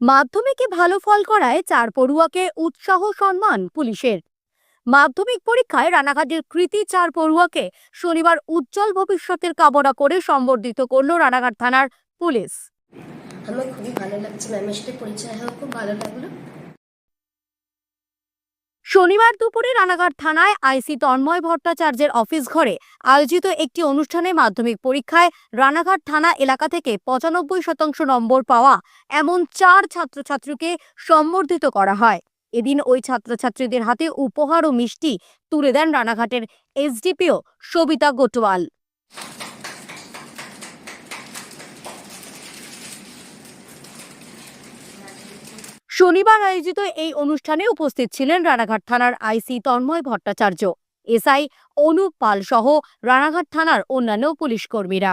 মাধ্যমিকে ভালো ফল করায় চার পড়ুয়াকে উৎসাহ সম্মান পুলিশের। মাধ্যমিক পরীক্ষায় রানাঘাটের কৃতি চার পড়ুয়াকে শনিবার উজ্জ্বল ভবিষ্যতের কামনা করে সম্বর্ধিত করল রানাঘাট থানার পুলিশ। আমার খুবই ভালো লাগছে ম্যামের সাথে পরিচয় হওয়া খুব ভালো লাগল। শনিবার দুপুরে রানাঘাট থানায় আইসি তন্ময় ভট্টাচার্যের অফিস ঘরে আয়োজিত একটি অনুষ্ঠানে মাধ্যমিক পরীক্ষায় রানাঘাট থানা এলাকা থেকে পঁচানব্বই শতাংশ নম্বর পাওয়া এমন চার ছাত্রছাত্রীকে সম্বর্ধিত করা হয়। এদিন ওই ছাত্রছাত্রীদের হাতে উপহার ও মিষ্টি তুলে দেন রানাঘাটের এসডিপিও সবিতা গোটওয়াল। শনিবার আয়োজিত এই অনুষ্ঠানে উপস্থিত ছিলেন রানাঘাট থানার আইসি তন্ময় ভট্টাচার্য এসআই অনুপ পাল সহ রানাঘাট থানার অন্যান্য পুলিশ কর্মীরা।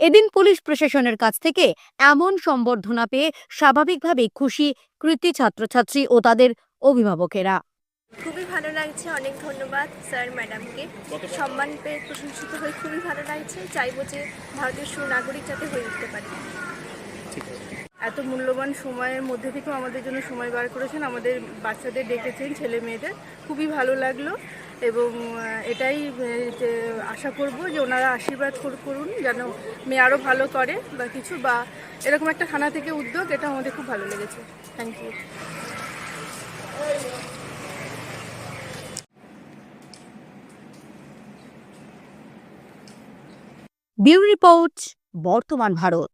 এদিন পুলিশ প্রশাসনের কাছ থেকে এমন সম্বর্ধনা পেয়ে স্বাভাবিকভাবেই খুশি কৃতি ছাত্রছাত্রী ও তাদের অভিভাবকেরা। খুবই ভালো লাগছে অনেক ধন্যবাদ স্যার ম্যাডামকে। সম্মান পেয়ে প্রশংসিত হয়ে খুবই ভালো লাগছে। চাইব যে ভারতীয় সুনাগরিক যাতে হয়ে উঠতে পারি। এত মূল্যবান সময়ের মধ্যে থেকেও আমাদের জন্য সময় বার করেছেন। আমাদের বাচ্চাদের ডেকেছেন, ছেলে মেয়েদের। খুবই ভালো লাগল এবং এটাই আশা করব যে ওনারা আশীর্বাদ করুন, যেন মেয়ে আরও ভালো করে বা কিছু বা এরকম একটা থানা থেকে উদ্যোগ, এটা আমাদের খুব ভালো লেগেছে। থ্যাংক ইউ ব্যুরো রিপোর্ট, বর্তমান ভারত।